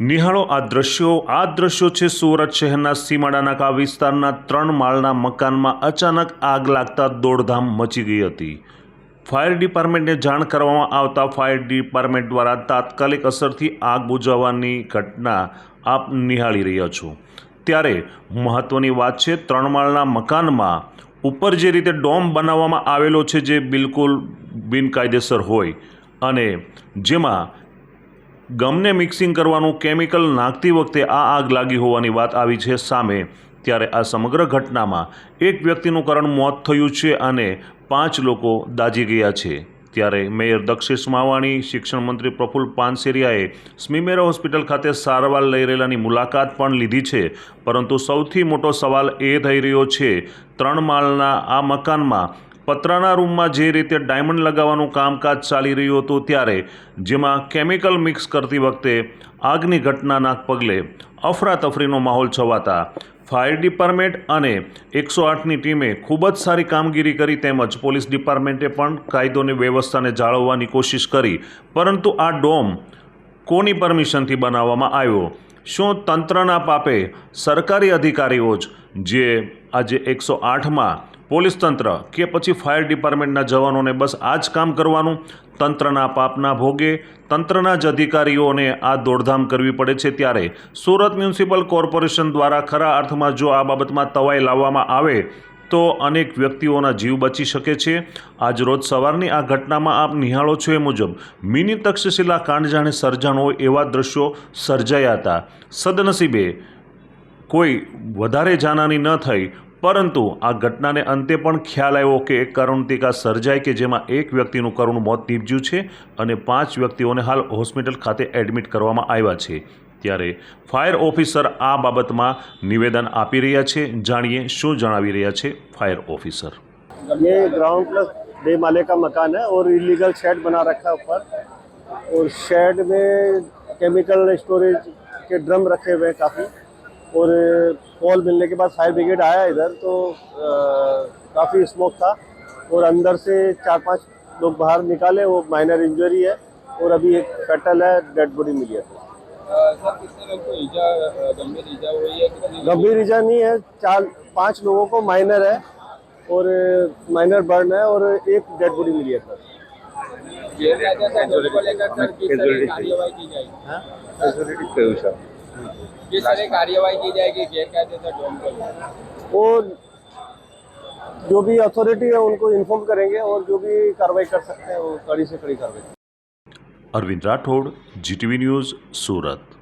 નિહાળો આ દ્રશ્યો. આ દ્રશ્યો છે સુરત શહેરના સીમાડાનાકા વિસ્તારના ત્રણ માળના મકાનમાં અચાનક આગ લાગતા દોડધામ મચી ગઈ હતી. ફાયર ડિપાર્ટમેન્ટને જાણ કરવામાં આવતા ફાયર ડિપાર્ટમેન્ટ દ્વારા તાત્કાલિક અસરથી આગ બુઝાવવાની ઘટના આપ નિહાળી રહ્યા છો. ત્યારે મહત્ત્વની વાત છે ત્રણ માળના મકાનમાં ઉપર જે રીતે ડોમ બનાવવામાં આવેલો છે જે બિલકુલ બિનકાયદેસર હોય અને જેમાં ગમને મિક્સિંગ કરવાનું કેમિકલ નાખતી વખતે આ આગ લાગી હોવાની વાત આવી છે સામે. ત્યારે આ સમગ્ર ઘટનામાં એક વ્યક્તિનું કારણ મોત થયું છે અને પાંચ લોકો દાઝી ગયા છે. ત્યારે મેયર દક્ષિશ માવાણી, શિક્ષણ મંત્રી પ્રફુલ્લ પાનસેરિયાએ સ્મીમેરા હોસ્પિટલ ખાતે સારવાર લઈ રહેલાની મુલાકાત પણ લીધી છે. પરંતુ સૌથી મોટો સવાલ એ થઈ રહ્યો છે, ત્રણ માળના આ મકાનમાં પતરાના રૂમમાં જે રીતે ડાયમંડ લગાવવાનું કામકાજ ચાલી રહ્યું હતું ત્યારે જેમાં કેમિકલ મિક્સ કરતી વખતે આગની ઘટનાના પગલે અફરાતફરીનો માહોલ છવાતા ફાયર ડિપાર્ટમેન્ટ અને એકસો આઠની ટીમે ખૂબ જ સારી કામગીરી કરી તેમજ પોલીસ ડિપાર્ટમેન્ટે પણ કાયદોની વ્યવસ્થાને જાળવવાની કોશિશ કરી, પરંતુ આ ડોમ કોની પરમિશનથી બનાવવામાં આવ્યો? શું તંત્રના પાપે સરકારી અધિકારીઓ જ, જે આજે એકસો આઠમાં પોલીસ તંત્ર કે પછી ફાયર ડિપાર્ટમેન્ટના જવાનોને બસ આ જ કામ કરવાનું. તંત્રના પાપના ભોગે, તંત્રના જ અધિકારીઓને આ દોડધામ કરવી પડે છે ત્યારે સુરત મ્યુનિસિપલ કોર્પોરેશન દ્વારા ખરા અર્થમાં જો આ બાબતમાં તવાઈ લાવવામાં આવે, તો અનેક વ્યક્તિઓના જીવ બચી શકે છે. આજ રોજ સવારની આ ઘટનામાં આપ નિહાળો છો એ મુજબ મિની તક્ષશિલા કાંડ જાણે સર્જન હોય એવા દ્રશ્યો સર્જાયા હતા. સદનસીબે કોઈ વધારે જાનહાની ન થઈ પરંતુ આ ઘટનાને અંતે પણ ખ્યાલ આવ્યો કે એક કરુણતિકા સર્જાય કે જેમાં એક વ્યક્તિનું કરુણ મોત નીપજ્યું છે અને પાંચ વ્યક્તિઓને હાલ હોસ્પિટલ ખાતે એડમિટ કરવામાં આવ્યા છે ત્યારે ફાયર ઓફિસર આ બાબતમાં નિવેદન આપી રહ્યા છે જાણીએ શું જણાવી રહ્યા છે ફાયર ઓફિસર ये ग्राउंड प्लस डे माले का मकान है और इलीगल शेड बना रखा है ऊपर और शेड में केमिकल स्टोरेज के ड्रम रखे हुए हैं काफ़ी और कॉल मिलने के बाद फायर ब्रिगेड आया इधर तो काफ़ी स्मोक था और अंदर से चार पाँच लोग बाहर निकाले वो माइनर इंजरी है और अभी एक पेटल है डेड बॉडी मिली है। गंभीर है ईजा नहीं है चार पाँच लोगों को माइनर है और माइनर बर्न है और एक डेड बॉडी मिली है सर। गैरकायदेसर कार्यवाही की जाएगी वो जो भी अथॉरिटी है उनको इन्फॉर्म करेंगे और जो भी कार्रवाई कर सकते हैं वो कड़ी से कड़ी कार्रवाई अरविंद राठौड़ जी टीवी न्यूज़ सूरत।